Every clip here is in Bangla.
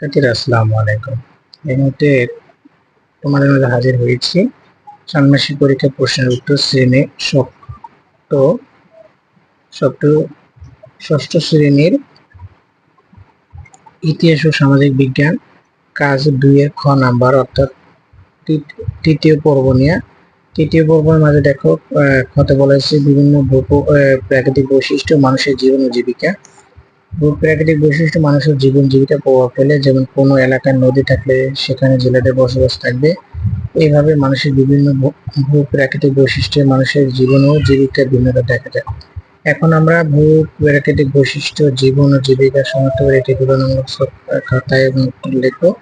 শিক্ষার্থীরা আসসালামু আলাইকুম। এই মুহূর্তে তোমাদের মধ্যে হাজির হয়েছি। ষান্মাসিক পরীক্ষা প্রশ্নের উত্তর শ্রেণি সপ্ত সপ্ত, ষষ্ঠ শ্রেণির ইতিহাস ও সামাজিক বিজ্ঞান কাজ দুইয়ের খ নাম্বার, অর্থাৎ তৃতীয় পর্ব নিয়ে। তৃতীয় পর্বের মাঝে দেখো খতে বলা হয়েছে বিভিন্ন প্রাকৃতিক বৈশিষ্ট্য, মানুষের জীবন ও জীবিকা। ভূপ্রাকৃতিক বৈশিষ্ট্য মানুষের জীবন জীবিকা প্রভাব ফেলে, যেমন কোনো এলাকায় নদী থাকলে সেখানে জেলেদের বসবাস থাকবে। এইভাবে মানুষের বিভিন্ন ভূপ্রাকৃতিক বৈশিষ্ট্যে মানুষের জীবন ও জীবিকার ভিন্নতা দেখা যায়। এখন আমরা ভূপ্রাকৃতিক বৈশিষ্ট্য, জীবন ও জীবিকা শনাক্ত করে একটি তুলনামূলক খাতায় এবং লিখো।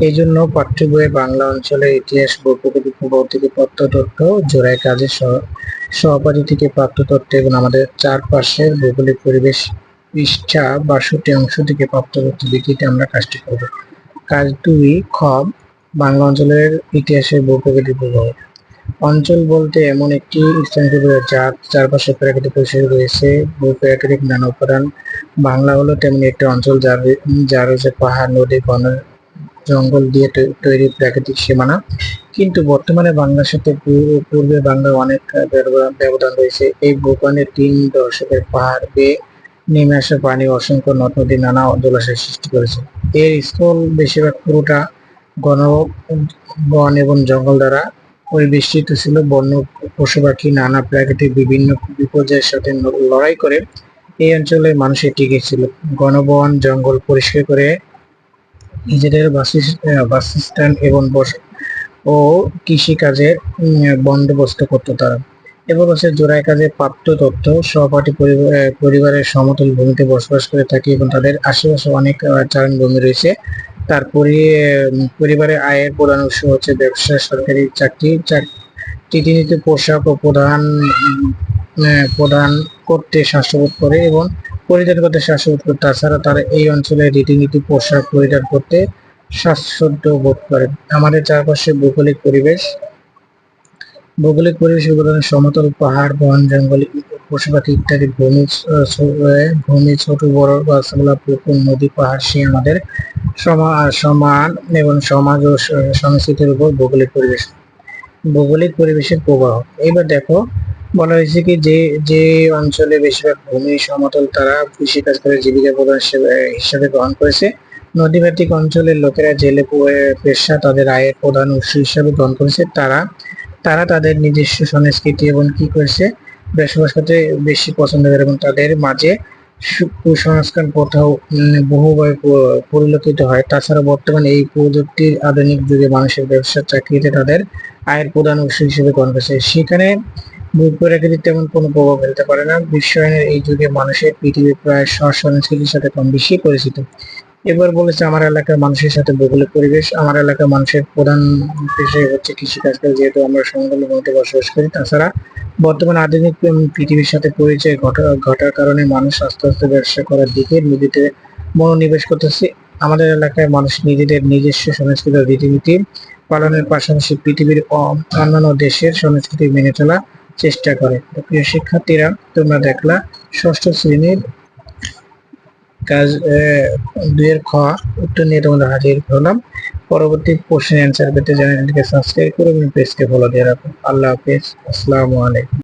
এই জন্য পাঠ্য বইয়ে বাংলা অঞ্চলের ইতিহাস, ভূপ্রকৃতি প্রভাব থেকে প্রাপ্ত তথ্য জোড়ায় কাজের সহ- সহপাঠী থেকে প্রাপ্ত তথ্য এবং আমাদের চারপাশের ভৌগোলিক পরিবেশ পৃষ্ঠা বাষট্টি অংশ থেকে প্রাপ্ত তথ্য ভিত্তিতে আমরা কাজটি করব। কাজ দুই, খ, বাংলা অঞ্চলের ইতিহাসের ভূপ্রকৃতির প্রভাব অঞ্চল বলতে এমন একটি স্থানকে বোঝায় যার চারপাশে প্রাকৃতিক পরিবেশ রয়েছে ভূপ্রাকৃতিক নানা উপাদান। বাংলা হলো তেমনি একটি অঞ্চল যার যা রয়েছে পাহাড়, নদী, বন, জঙ্গল দিয়ে তৈরি প্রাকৃতিক সীমানা। কিন্তু বর্তমানে বাংলার সাথে পূর্ব- বাংলার অনেক ব্যবধান রয়েছে। এই ভূখণ্ডে তিন দশকের পাহাড় বেয়ে নেমে আসা পানি অসংখ্য নদ, নদী, নানা জলাশয় সৃষ্টি করেছে। এর স্থল বেশিরভাগ পুরোটা ঘন বন এবং জঙ্গল দ্বারা পরিবেষ্টিত ছিল। বন্য পশু পাখি নানা প্রাকৃতিক বিভিন্ন বিপর্যয়ের সাথে লড়াই করে এই অঞ্চলে মানুষের টিকে ছিল ঘনবন জঙ্গল পরিষ্কার করে নিজেদের বাসিস- বাসস্থান এবং বস ও কৃষিকাজের বন্দোবস্ত করতো তারা। এবার হচ্ছে জোড়াই কাজে প্রাপ্ত তথ্য সহপাঠী পরিবারের সমতল ভূমিতে বসবাস করে থাকে এবং তাদের আশেপাশে অনেক আহ, চারণভূমি রয়েছে। তারপরে পরিবারের আয়ের প্রধান উৎস হচ্ছে ব্যবসা সরকারি চাকরি। চাক- রীতিনীতি পোশাক ও প্রধান প্রদান করতে শ্বাসবোধ করে এবং পরিধান করতে শ্বাসবোধ করে। তাছাড়া তারা এই অঞ্চলে রীতিনীতি পোশাক পরিধান করতে স্বাচ্ছন্দ্য বোধ করে। আমাদের চারপাশে ভৌগোলিক পরিবেশ ভৌগোলিক পরিবেশের উপাদান সমতল পাহাড়, বন, জঙ্গল পশু পাখি ইত্যাদি ভূমি ভূমি, ছোট, বড় গাছপালা পুকুর, নদী, পাহাড়, সে আমাদের সমা- সমান এবং সমাজ ও সংস্কৃতির উপর ভৌগোলিক পরিবেশ। ভৌগোলিক পরিবেশের প্রবাহ। এবার দেখো, বলা হয়েছে কি যে যে অঞ্চলে বেশিরভাগ ভূমি সমতল তারা কৃষিকাজ করে, জীবিকা প্রধান হিসেবে গ্রহণ করেছে। নদীভিত্তিক অঞ্চলের লোকেরা জেলে পেশা তাদের আয়ের প্রধান উৎস হিসাবে গ্রহণ করেছে। তারা তারা তাদের নিজস্ব সংস্কৃতি এবং কি করেছে, বসবাস করতে বেশি পছন্দ করে এবং তাদের মাঝে কুসংস্কার প্রথাও বহুভাবে পরিলক্ষিত হয়। তাছাড়া বর্তমানে এই প্রযুক্তির আধুনিক যুগে মানুষের ব্যবসা চাকরিতে তাদের আয়ের প্রধান উৎস হিসেবে গ্রহণ করেছে সেখানে ভূপ্রাকৃতিক তেমন কোনো প্রভাব ফেলতে পারে না। বিশ্বায়নের এই যুগে মানুষের পৃথিবী প্রায় সংস্কৃতির সাথে কম বেশি পরিচিত। এবার বলেছে আমার এলাকার মানুষের সাথে ভৌগোলিক পরিবেশ, আমার এলাকার মানুষের প্রধান বিষয় হচ্ছে কৃষিকাজ যেহেতু আমরা সমতল ভূমিতে বসবাস করি। তাছাড়া বর্তমান আধুনিক পৃথিবীর সাথে পরিচয় ঘটা, ঘটার কারণে মানুষ আস্তে আস্তে ব্যবসা করার দিকে নদীতে মনোনিবেশ করতেছে। আমাদের এলাকায় মানুষ নিজেদের নিজস্ব সংস্কৃতি রীতিনীতি পালনের পাশাপাশি পৃথিবীর অন্যান্য দেশের সংস্কৃতি মেনে চলা চেষ্টা করে। প্রিয় শিক্ষার্থীরা, তোমরা দেখলা ষষ্ঠ শ্রেণির কাজ আহ, দুইয়ের খ উত্তর নিয়ে তোমাদের হাজির হলাম। পরবর্তী কোশ্চেন অ্যান্সার পেতে চ্যানেলটিকে সাবস্ক্রাইব করে এবং পেজকে ফলো দিয়ে রাখো। আল্লাহ হাফিজ। আসসালামু আলাইকুম।